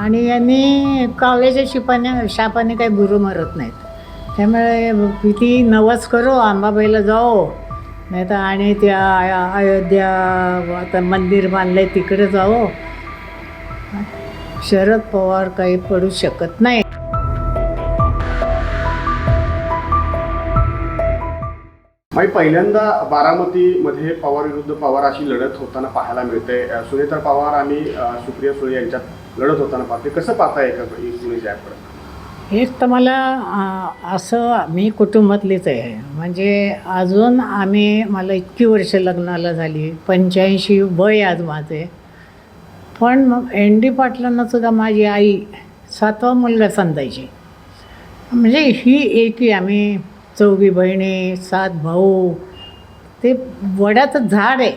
आणि यांनी कॉलेजच्या शिपाने शापाने काही गुरु मरत नाहीत. त्यामुळे किती नवस करो आंबाबाईला जाओ. नाही तर आणि त्या अयोध्या आता मंदिर बांधलंय तिकडे जाओ. शरद पवार काही पडू शकत नाही. पहिल्यांदा बारामतीमध्ये पवार विरुद्ध पवार अशी लढत होताना पाहायला मिळते. सुनेत्र पवार आणि सुप्रिया सुळे यांच्यात लढत होताना पाहते कसं पाहता एका याकडे एक तर मला असं मी कुटुंबातलीच आहे. म्हणजे अजून आम्ही मला इतकी वर्ष लग्नाला झाली पंच्याऐंशी वय आज माझे पण मग एन डी पाटलांना सुद्धा माझी आई सातवा मुलगा समजायची म्हणजे ही एकी आम्ही चौघी बहिणी सात भाऊ ते वडाचं झाड आहे.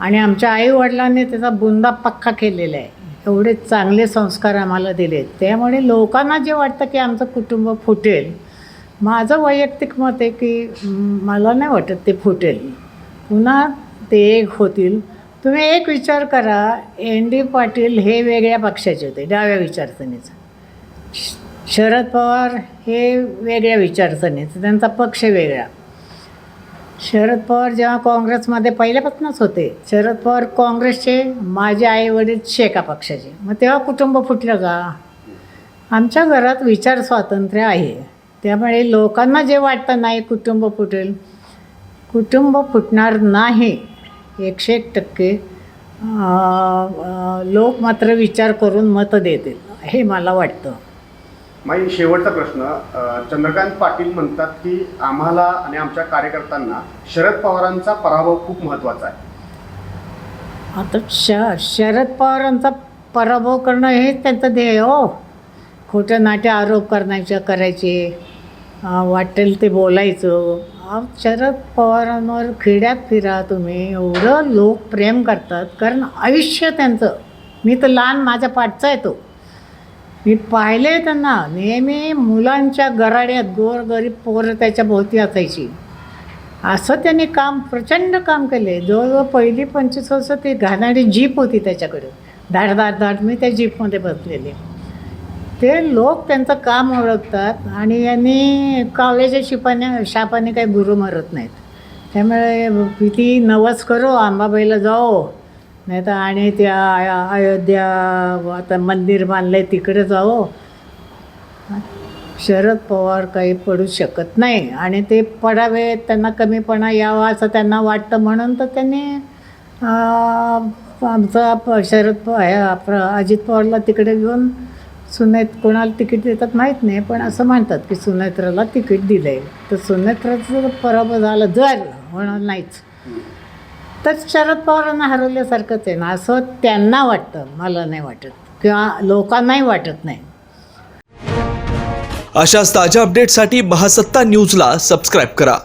आणि आमच्या आई वडिलांनी त्याचा बुंदा पक्का केलेला आहे. एवढे चांगले संस्कार आम्हाला दिले. त्यामुळे लोकांना जे वाटतं की आमचं कुटुंब फुटेल माझं वैयक्तिक मत आहे की मला नाही वाटत ते फुटेल. पुन्हा ते एक होतील. तुम्ही एक विचार करा एन डी पाटील हे वेगळ्या पक्षाचे होते डाव्या विचारसरणीचं. शरद पवार हे वेगळ्या विचारसरणीचं त्यांचा पक्ष वेगळा. शरद पवार जेव्हा काँग्रेसमध्ये पहिल्यापासूनच होते शरद पवार काँग्रेसचे माझे आई वडील शेका पक्षाचे. मग तेव्हा कुटुंब फुटलं का? आमच्या घरात विचार स्वातंत्र्य आहे. त्यामुळे लोकांना जे वाटतं नाही कुटुंब फुटेल कुटुंब फुटणार नाही. एकशे एक टक्के लोक मात्र विचार करून मतं देतील हे मला वाटतं. माई शेवटचा प्रश्न चंद्रकांत पाटील म्हणतात की आम्हाला आणि आमच्या कार्यकर्त्यांना शरद पवारांचा पराभव खूप महत्त्वाचा आहे. आता श शरद पवारांचा पराभव करणं हेच त्यांचं ध्येय हो. खोटं नाट्य आरोप करण्याचे करायचे वाटेल ते बोलायचं. शरद पवारांवर खेड्यात फिरा तुम्ही एवढं लोक प्रेम करतात कारण आयुष्य त्यांचं. मी तर लहान माझ्या पाठचा येतो मी पाहिले त्यांना. नेहमी मुलांच्या गराड्यात गोरगरीब पोरं त्याच्या भोवती असायची. असं त्यांनी काम प्रचंड काम केले. जवळजवळ पहिली पंचवीस वर्ष ती घाणारी जीप होती त्याच्याकडे. धाड धाड धाड मी त्या जीपमध्ये बसलेले. ते लोक त्यांचं काम ओळखतात आणि यांनी कावल्याच्या शिपाने शापाने काही गुरु मरत नाहीत. त्यामुळे किती नवस करो आंबाबाईला जाओ. नाही तर आणि त्या अयोध्या आता मंदिर बांधलं आहे तिकडे जाओ शरद पवार काही पडू शकत नाही. आणि ते पडावे त्यांना कमीपणा यावा असं त्यांना वाटतं. म्हणून तर त्यांनी आमचा प- शरद पवार अजित पवारला तिकडे घेऊन सुनेत कोणाला तिकीट देतात माहीत नाही. पण असं म्हणतात की सुनेत्राला तिकीट दिलं आहे तर सुनेत्राचं पराभव झालं जर होणार नाहीच. तर शरद पवारांना हरवल्यासारखंच आहे ना असं त्यांना वाटतं मला नाही वाटत. किंवा लोकांनाही वाटत नाही. अशाच ताज्या अपडेटसाठी महासत्ता न्यूजला सबस्क्राईब करा.